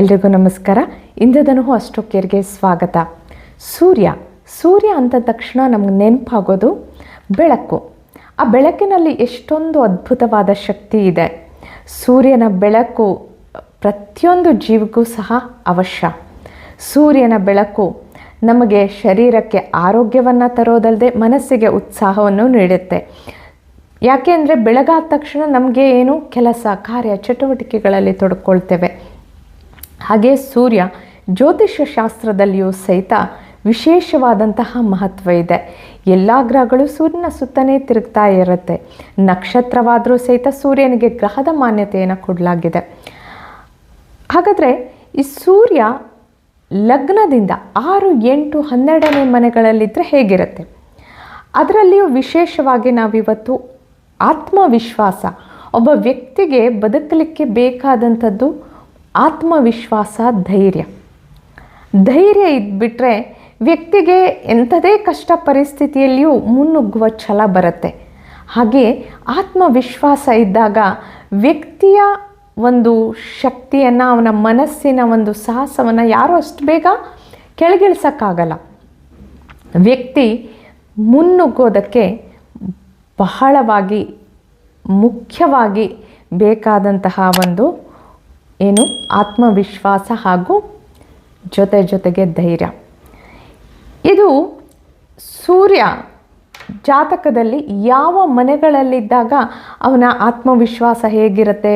ಎಲ್ರಿಗೂ ನಮಸ್ಕಾರ. ಇಂದದನೂ ಅಷ್ಟೊಕ್ಕೇರ್ಗೆ ಸ್ವಾಗತ. ಸೂರ್ಯ ಸೂರ್ಯ ಅಂದ ತಕ್ಷಣ ನಮ್ಗೆ ನೆನಪಾಗೋದು ಬೆಳಕು. ಆ ಬೆಳಕಿನಲ್ಲಿ ಎಷ್ಟೊಂದು ಅದ್ಭುತವಾದ ಶಕ್ತಿ ಇದೆ. ಸೂರ್ಯನ ಬೆಳಕು ಪ್ರತಿಯೊಂದು ಜೀವಿಗೂ ಸಹ ಅವಶ್ಯ. ಸೂರ್ಯನ ಬೆಳಕು ನಮಗೆ ಶರೀರಕ್ಕೆ ಆರೋಗ್ಯವನ್ನು ತರೋದಲ್ಲದೆ ಮನಸ್ಸಿಗೆ ಉತ್ಸಾಹವನ್ನು ನೀಡುತ್ತೆ. ಯಾಕೆ ಅಂದರೆ ಬೆಳಗಾದ ತಕ್ಷಣ ನಮಗೆ ಏನು ಕೆಲಸ, ಕಾರ್ಯ, ಚಟುವಟಿಕೆಗಳಲ್ಲಿ ತೊಡ್ಕೊಳ್ತೇವೆ. ಹಾಗೆ ಸೂರ್ಯ ಜ್ಯೋತಿಷ್ಯ ಶಾಸ್ತ್ರದಲ್ಲಿಯೂ ಸಹಿತ ವಿಶೇಷವಾದಂತಹ ಮಹತ್ವ ಇದೆ. ಎಲ್ಲ ಗ್ರಹಗಳು ಸೂರ್ಯನ ಸುತ್ತನೇ ತಿರುಗ್ತಾ ಇರುತ್ತೆ. ನಕ್ಷತ್ರವಾದರೂ ಸಹಿತ ಸೂರ್ಯನಿಗೆ ಗ್ರಹದ ಮಾನ್ಯತೆಯನ್ನು ಕೊಡಲಾಗಿದೆ. ಹಾಗಾದರೆ ಈ ಸೂರ್ಯ ಲಗ್ನದಿಂದ ಆರು, ಎಂಟು, ಹನ್ನೆರಡನೇ ಮನೆಗಳಲ್ಲಿದ್ದರೆ ಹೇಗಿರುತ್ತೆ? ಅದರಲ್ಲಿಯೂ ವಿಶೇಷವಾಗಿ ನಾವಿವತ್ತು ಆತ್ಮವಿಶ್ವಾಸ, ಒಬ್ಬ ವ್ಯಕ್ತಿಗೆ ಬದುಕಲಿಕ್ಕೆ ಬೇಕಾದಂಥದ್ದು ಆತ್ಮವಿಶ್ವಾಸ, ಧೈರ್ಯ. ಧೈರ್ಯ ಇದ್ಬಿಟ್ರೆ ವ್ಯಕ್ತಿಗೆ ಎಂಥದೇ ಕಷ್ಟ ಪರಿಸ್ಥಿತಿಯಲ್ಲಿಯೂ ಮುನ್ನುಗ್ಗುವ ಛಲ ಬರುತ್ತೆ. ಹಾಗೆ ಆತ್ಮವಿಶ್ವಾಸ ಇದ್ದಾಗ ವ್ಯಕ್ತಿಯ ಒಂದು ಶಕ್ತಿಯನ್ನು, ಅವನ ಮನಸ್ಸಿನ ಒಂದು ಸಾಹಸವನ್ನು ಯಾರೂ ಅಷ್ಟು ಬೇಗ ಕೆಳಗಿಳಿಸೋಕ್ಕಾಗಲ್ಲ. ವ್ಯಕ್ತಿ ಮುನ್ನುಗ್ಗೋದಕ್ಕೆ ಬಹಳವಾಗಿ, ಮುಖ್ಯವಾಗಿ ಬೇಕಾದಂತಹ ಒಂದು ಏನು? ಆತ್ಮವಿಶ್ವಾಸ ಹಾಗೂ ಜೊತೆ ಜೊತೆಗೆ ಧೈರ್ಯ. ಇದು ಸೂರ್ಯ ಜಾತಕದಲ್ಲಿ ಯಾವ ಮನೆಗಳಲ್ಲಿದ್ದಾಗ ಅವನ ಆತ್ಮವಿಶ್ವಾಸ ಹೇಗಿರುತ್ತೆ?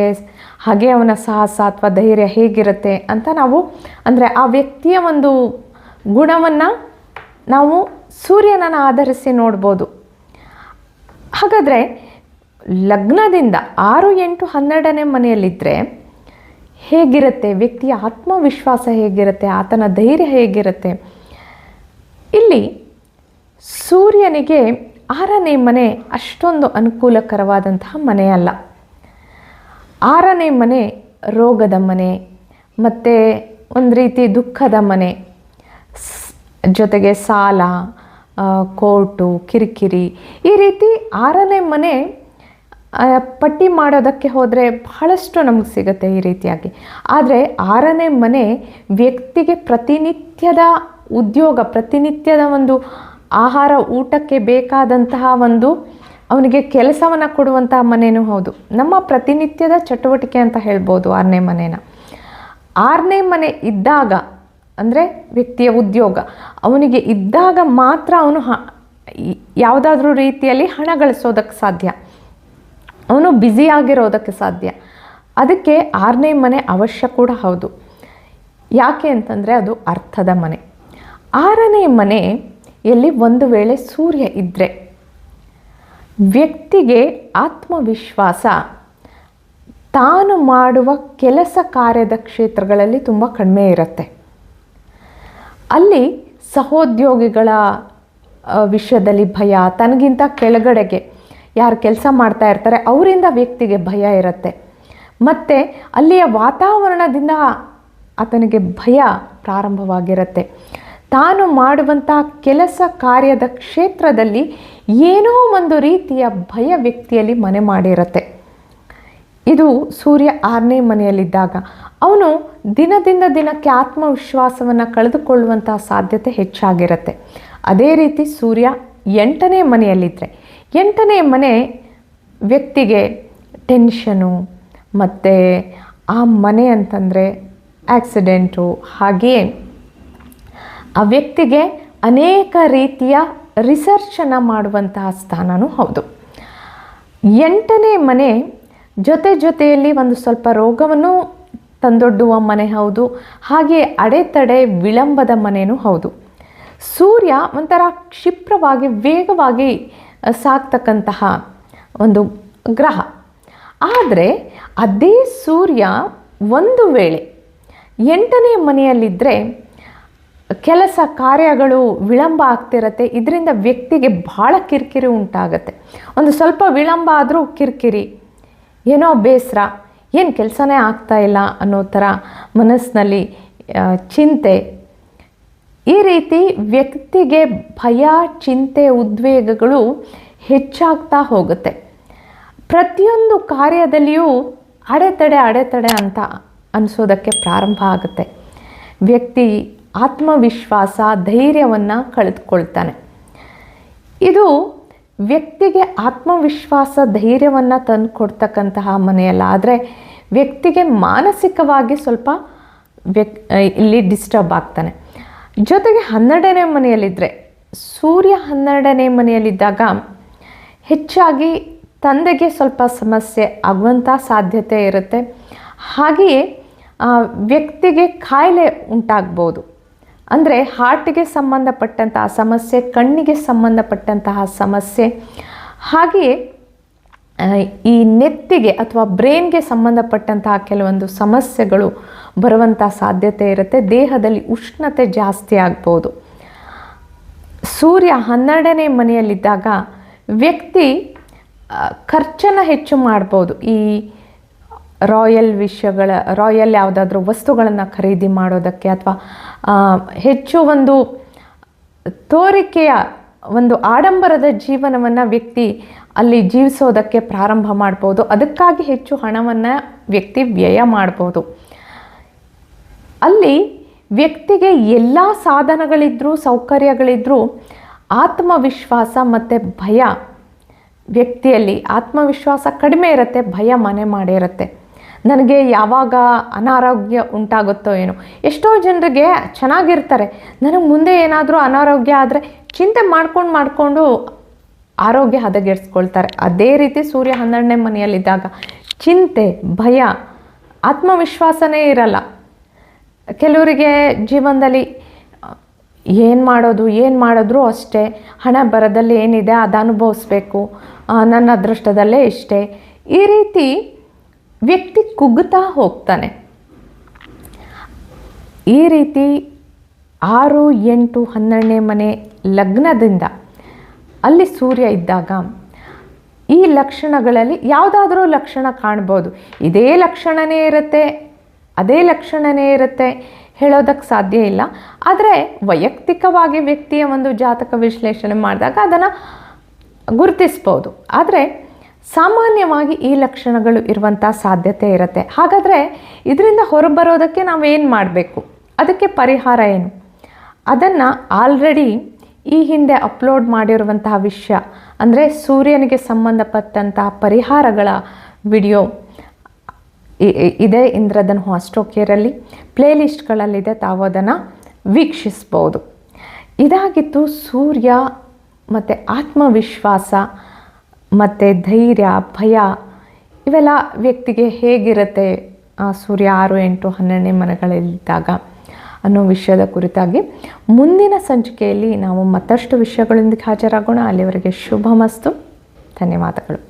ಹಾಗೆ ಅವನ ಸಾಹಸ ಅಥವಾ ಧೈರ್ಯ ಹೇಗಿರುತ್ತೆ ಅಂತ ನಾವು, ಅಂದರೆ ಆ ವ್ಯಕ್ತಿಯ ಒಂದು ಗುಣವನ್ನು ನಾವು ಸೂರ್ಯನನ್ನು ಆಧರಿಸಿ ನೋಡ್ಬೋದು. ಹಾಗಾದರೆ ಲಗ್ನದಿಂದ ಆರು ಎಂಟು ಹನ್ನೆರಡನೇ ಮನೆಯಲ್ಲಿದ್ದರೆ ಹೇಗಿರುತ್ತೆ? ವ್ಯಕ್ತಿಯ ಆತ್ಮವಿಶ್ವಾಸ ಹೇಗಿರುತ್ತೆ? ಆತನ ಧೈರ್ಯ ಹೇಗಿರುತ್ತೆ? ಇಲ್ಲಿ ಸೂರ್ಯನಿಗೆ ಆರನೇ ಮನೆ ಅಷ್ಟೊಂದು ಅನುಕೂಲಕರವಾದಂತಹ ಮನೆ ಅಲ್ಲ. ಆರನೇ ಮನೆ ರೋಗದ ಮನೆ, ಮತ್ತು ಒಂದು ರೀತಿ ದುಃಖದ ಮನೆ ಜೊತೆಗೆ ಸಾಲ ಕೋರ್ಟು, ಕಿರಿಕಿರಿ ಈ ರೀತಿ ಆರನೇ ಮನೆ ಪಟ್ಟಿ ಮಾಡೋದಕ್ಕೆ ಹೋದರೆ ಬಹಳಷ್ಟು ನಮಗೆ ಸಿಗುತ್ತೆ ಈ ರೀತಿಯಾಗಿ. ಆದರೆ ಆರನೇ ಮನೆ ವ್ಯಕ್ತಿಗೆ ಪ್ರತಿನಿತ್ಯದ ಉದ್ಯೋಗ, ಪ್ರತಿನಿತ್ಯದ ಒಂದು ಆಹಾರ ಊಟಕ್ಕೆ ಬೇಕಾದಂತಹ ಒಂದು ಅವನಿಗೆ ಕೆಲಸವನ್ನು ಕೊಡುವಂತಹ ಮನೆಯೂ ಹೌದು. ನಮ್ಮ ಪ್ರತಿನಿತ್ಯದ ಚಟುವಟಿಕೆ ಅಂತ ಹೇಳ್ಬೋದು ಆರನೇ ಮನೇನ. ಆರನೇ ಮನೆ ಇದ್ದಾಗ ಅಂದರೆ ವ್ಯಕ್ತಿಯ ಉದ್ಯೋಗ, ಅವನಿಗೆ ಇದ್ದಾಗ ಮಾತ್ರ ಅವನು ಹ ಯಾವುದಾದ್ರೂ ರೀತಿಯಲ್ಲಿ ಹಣ ಗಳಿಸೋದಕ್ಕೆ ಸಾಧ್ಯ. ಅವನು ಬ್ಯುಸಿಯಾಗಿರೋದಕ್ಕೆ ಸಾಧ್ಯ. ಅದಕ್ಕೆ ಆರನೇ ಮನೆ ಅವಶ್ಯ ಕೂಡ ಹೌದು. ಯಾಕೆ ಅಂತಂದರೆ ಅದು ಅರ್ಥದ ಮನೆ. ಆರನೇ ಮನೆ ಎಲ್ಲಿ ಒಂದು ವೇಳೆ ಸೂರ್ಯ ಇದ್ದರೆ ವ್ಯಕ್ತಿಗೆ ಆತ್ಮವಿಶ್ವಾಸ ತಾನು ಮಾಡುವ ಕೆಲಸ ಕಾರ್ಯದ ಕ್ಷೇತ್ರಗಳಲ್ಲಿ ತುಂಬ ಕಡಿಮೆ ಇರುತ್ತೆ. ಅಲ್ಲಿ ಸಹೋದ್ಯೋಗಿಗಳ ವಿಷಯದಲ್ಲಿ ಭಯ, ತನಗಿಂತ ಕೆಳಗಡೆಗೆ ಯಾರು ಕೆಲಸ ಮಾಡ್ತಾ ಇರ್ತಾರೆ, ಅವರಿಂದ ವ್ಯಕ್ತಿಗೆ ಭಯ ಇರುತ್ತೆ. ಮತ್ತು ಅಲ್ಲಿಯ ವಾತಾವರಣದಿಂದ ಆತನಿಗೆ ಭಯ ಪ್ರಾರಂಭವಾಗಿರುತ್ತೆ. ತಾನು ಮಾಡುವಂಥ ಕೆಲಸ ಕಾರ್ಯದ ಕ್ಷೇತ್ರದಲ್ಲಿ ಏನೋ ಒಂದು ರೀತಿಯ ಭಯ ವ್ಯಕ್ತಿಯಲ್ಲಿ ಮನೆ ಮಾಡಿರುತ್ತೆ. ಇದು ಸೂರ್ಯ ಆರನೇ ಮನೆಯಲ್ಲಿದ್ದಾಗ ಅವನು ದಿನದಿಂದ ದಿನಕ್ಕೆ ಆತ್ಮವಿಶ್ವಾಸವನ್ನು ಕಳೆದುಕೊಳ್ಳುವಂತಹ ಸಾಧ್ಯತೆ ಹೆಚ್ಚಾಗಿರುತ್ತೆ. ಅದೇ ರೀತಿ ಸೂರ್ಯ ಎಂಟನೇ ಮನೆಯಲ್ಲಿದ್ದರೆ ಎಂಟನೇ ಮನೆ ವ್ಯಕ್ತಿಗೆ ಟೆನ್ಷನು ಮತ್ತು ಆ ಮನೆ ಅಂತಂದರೆ ಆಕ್ಸಿಡೆಂಟು ಹಾಗೆಯೇ ಆ ವ್ಯಕ್ತಿಗೆ ಅನೇಕ ರೀತಿಯ ರಿಸರ್ಚನ್ನು ಮಾಡುವಂತಹ ಸ್ಥಾನವೂ ಹೌದು. ಎಂಟನೇ ಮನೆ ಜೊತೆ ಜೊತೆಯಲ್ಲಿ ಒಂದು ಸ್ವಲ್ಪ ರೋಗವನ್ನು ತಂದೊಡ್ಡುವ ಮನೆ ಹೌದು. ಹಾಗೆ ಅಡೆತಡೆ, ವಿಳಂಬದ ಮನೆಯೂ ಹೌದು. ಸೂರ್ಯ ಒಂಥರ ಕ್ಷಿಪ್ರವಾಗಿ, ವೇಗವಾಗಿ ಸಾಗ್ತಕ್ಕಂತಹ ಒಂದು ಗ್ರಹ. ಆದರೆ ಅದೇ ಸೂರ್ಯ ಒಂದು ವೇಳೆ ಎಂಟನೇ ಮನೆಯಲ್ಲಿದ್ದರೆ ಕೆಲಸ ಕಾರ್ಯಗಳು ವಿಳಂಬ ಆಗ್ತಿರತ್ತೆ. ಇದರಿಂದ ವ್ಯಕ್ತಿಗೆ ಭಾಳ ಕಿರಿಕಿರಿ ಉಂಟಾಗತ್ತೆ. ಒಂದು ಸ್ವಲ್ಪ ವಿಳಂಬ ಆದರೂ ಕಿರಿಕಿರಿ, ಏನೋ ಬೇಸರ, ಏನು ಕೆಲಸನೇ ಆಗ್ತಾ ಇಲ್ಲ ಅನ್ನೋ ಥರ ಮನಸ್ಸಿನಲ್ಲಿ ಚಿಂತೆ ಈ ರೀತಿ ವ್ಯಕ್ತಿಗೆ ಭಯ, ಚಿಂತೆ, ಉದ್ವೇಗಗಳು ಹೆಚ್ಚಾಗ್ತಾ ಹೋಗುತ್ತೆ. ಪ್ರತಿಯೊಂದು ಕಾರ್ಯದಲ್ಲಿಯೂ ಅಡೆತಡೆ ಅಡೆತಡೆ ಅಂತ ಅನಿಸೋದಕ್ಕೆ ಪ್ರಾರಂಭ ಆಗುತ್ತೆ. ವ್ಯಕ್ತಿ ಆತ್ಮವಿಶ್ವಾಸ, ಧೈರ್ಯವನ್ನು ಕಳೆದುಕೊಳ್ತಾನೆ. ಇದು ವ್ಯಕ್ತಿಗೆ ಆತ್ಮವಿಶ್ವಾಸ, ಧೈರ್ಯವನ್ನು ತಂದು ಕೊಡ್ತಕ್ಕಂತಹ ಮನೆಯಲ್ಲ. ಆದರೆ ವ್ಯಕ್ತಿಗೆ ಮಾನಸಿಕವಾಗಿ ಸ್ವಲ್ಪ ವ್ಯಕ್ ಇಲ್ಲಿ ಡಿಸ್ಟರ್ಬ್ ಆಗ್ತಾನೆ. ಜೊತೆಗೆ ಹನ್ನೆರಡನೇ ಮನೆಯಲ್ಲಿದ್ದರೆ ಸೂರ್ಯ ಹನ್ನೆರಡನೇ ಮನೆಯಲ್ಲಿದ್ದಾಗ ಹೆಚ್ಚಾಗಿ ತಂದೆಗೆ ಸ್ವಲ್ಪ ಸಮಸ್ಯೆ ಆಗುವಂಥ ಸಾಧ್ಯತೆ ಇರುತ್ತೆ. ಹಾಗೆಯೇ ವ್ಯಕ್ತಿಗೆ ಕಾಯಿಲೆ ಉಂಟಾಗ್ಬೋದು. ಅಂದರೆ ಹಾರ್ಟಿಗೆ ಸಂಬಂಧಪಟ್ಟಂತಹ ಸಮಸ್ಯೆ, ಕಣ್ಣಿಗೆ ಸಂಬಂಧಪಟ್ಟಂತಹ ಸಮಸ್ಯೆ. ಹಾಗೆಯೇ ಈ ನೆತ್ತಿಗೆ ಅಥವಾ ಬ್ರೈನ್ಗೆ ಸಂಬಂಧಪಟ್ಟಂತಹ ಕೆಲವೊಂದು ಸಮಸ್ಯೆಗಳು ಬರುವಂಥ ಸಾಧ್ಯತೆ ಇರುತ್ತೆ. ದೇಹದಲ್ಲಿ ಉಷ್ಣತೆ ಜಾಸ್ತಿ ಆಗ್ಬೋದು. ಸೂರ್ಯ ಹನ್ನೆರಡನೇ ಮನೆಯಲ್ಲಿದ್ದಾಗ ವ್ಯಕ್ತಿ ಖರ್ಚನ್ನು ಹೆಚ್ಚು ಮಾಡ್ಬೋದು. ಈ ರಾಯಲ್ ವಿಷಯಗಳ, ರಾಯಲ್ ಯಾವುದಾದ್ರೂ ವಸ್ತುಗಳನ್ನು ಖರೀದಿ ಮಾಡೋದಕ್ಕೆ ಅಥವಾ ಹೆಚ್ಚು ಒಂದು ತೋರಿಕೆಯ ಒಂದು ಆಡಂಬರದ ಜೀವನವನ್ನು ವ್ಯಕ್ತಿ ಅಲ್ಲಿ ಜೀವಿಸೋದಕ್ಕೆ ಪ್ರಾರಂಭ ಮಾಡ್ಬೋದು. ಅದಕ್ಕಾಗಿ ಹೆಚ್ಚು ಹಣವನ್ನು ವ್ಯಕ್ತಿ ವ್ಯಯ ಮಾಡ್ಬೋದು. ಅಲ್ಲಿ ವ್ಯಕ್ತಿಗೆ ಎಲ್ಲ ಸಾಧನಗಳಿದ್ದರೂ ಸೌಕರ್ಯಗಳಿದ್ದರೂ ಆತ್ಮವಿಶ್ವಾಸ ಮತ್ತು ಭಯ ವ್ಯಕ್ತಿಯಲ್ಲಿ ಆತ್ಮವಿಶ್ವಾಸ ಕಡಿಮೆ ಇರುತ್ತೆ, ಭಯ ಮನೆ ಮಾಡಿರುತ್ತೆ ನನಗೆ ಯಾವಾಗ ಅನಾರೋಗ್ಯ ಉಂಟಾಗುತ್ತೋ ಏನೋ. ಎಷ್ಟೋ ಜನರಿಗೆ ಚೆನ್ನಾಗಿರ್ತಾರೆ. ನನಗೆ ಮುಂದೆ ಏನಾದರೂ ಅನಾರೋಗ್ಯ ಆದರೆ ಚಿಂತೆ ಮಾಡ್ಕೊಂಡು ಮಾಡಿಕೊಂಡು ಆರೋಗ್ಯ ಹದಗೆಡಿಸ್ಕೊಳ್ತಾರೆ. ಅದೇ ರೀತಿ ಸೂರ್ಯ ಹನ್ನೆರಡನೇ ಮನೆಯಲ್ಲಿದ್ದಾಗ ಚಿಂತೆ, ಭಯ, ಆತ್ಮವಿಶ್ವಾಸನೇ ಇರಲ್ಲ. ಕೆಲವರಿಗೆ ಜೀವನದಲ್ಲಿ ಏನು ಮಾಡೋದು, ಏನು ಮಾಡಿದ್ರೂ ಅಷ್ಟೇ. ಹಣ ಬರದಲ್ಲಿ ಏನಿದೆ ಅದು ಅನುಭವಿಸ್ಬೇಕು. ನನ್ನ ಅದೃಷ್ಟದಲ್ಲೇ ಇಷ್ಟೇ. ಈ ರೀತಿ ವ್ಯಕ್ತಿ ಕುಗ್ಗುತ್ತಾ ಹೋಗ್ತಾನೆ. ಈ ರೀತಿ ಆರು, ಎಂಟು, ಹನ್ನೆರಡನೇ ಮನೆ ಲಗ್ನದಿಂದ ಅಲ್ಲಿ ಸೂರ್ಯ ಇದ್ದಾಗ ಈ ಲಕ್ಷಣಗಳಲ್ಲಿ ಯಾವುದಾದ್ರೂ ಲಕ್ಷಣ ಕಾಣ್ಬೋದು. ಇದೇ ಲಕ್ಷಣವೇ ಇರುತ್ತೆ. ಅದೇ ಲಕ್ಷಣನೇ ಇರುತ್ತೆ ಹೇಳೋದಕ್ಕೆ ಸಾಧ್ಯ ಇಲ್ಲ. ಆದರೆ ವೈಯಕ್ತಿಕವಾಗಿ ವ್ಯಕ್ತಿಯ ಒಂದು ಜಾತಕ ವಿಶ್ಲೇಷಣೆ ಮಾಡಿದಾಗ ಅದನ್ನು ಗುರುತಿಸ್ಬೋದು. ಆದರೆ ಸಾಮಾನ್ಯವಾಗಿ ಈ ಲಕ್ಷಣಗಳು ಇರುವಂಥ ಸಾಧ್ಯತೆ ಇರುತ್ತೆ. ಹಾಗಾದರೆ ಇದರಿಂದ ಹೊರಬರೋದಕ್ಕೆ ನಾವೇನು ಮಾಡಬೇಕು? ಅದಕ್ಕೆ ಪರಿಹಾರ ಏನು? ಅದನ್ನು ಆಲ್ರೆಡಿ ಈ ಹಿಂದೆ ಅಪ್ಲೋಡ್ ಮಾಡಿರುವಂತಹ ವಿಷಯ, ಅಂದರೆ ಸೂರ್ಯನಿಗೆ ಸಂಬಂಧಪಟ್ಟಂತಹ ಪರಿಹಾರಗಳ ವಿಡಿಯೋ ಇದೆ ಹಾಸ್ಟೋ ಕೇರಲ್ಲಿ ಪ್ಲೇಲಿಸ್ಟ್ಗಳಲ್ಲಿದೆ, ತಾವು ಅದನ್ನು ವೀಕ್ಷಿಸ್ಬೋದು. ಇದಾಗಿತ್ತು ಸೂರ್ಯ ಮತ್ತು ಆತ್ಮವಿಶ್ವಾಸ, ಮತ್ತು ಧೈರ್ಯ, ಭಯ, ಇವೆಲ್ಲ ವ್ಯಕ್ತಿಗೆ ಹೇಗಿರುತ್ತೆ? ಸೂರ್ಯ ಆರು, ಎಂಟು, ಹನ್ನೆರಡನೇ ಮನೆಗಳಲ್ಲಿದ್ದಾಗ ಅನ್ನೋ ವಿಷಯದ ಕುರಿತಾಗಿ ಮುಂದಿನ ಸಂಚಿಕೆಯಲ್ಲಿ ನಾವು ಮತ್ತಷ್ಟು ವಿಷಯಗಳೊಂದಿಗೆ ಹಾಜರಾಗೋಣ. ಅಲ್ಲಿವರೆಗೆ ಶುಭ ಮಸ್ತು ಧನ್ಯವಾದಗಳು.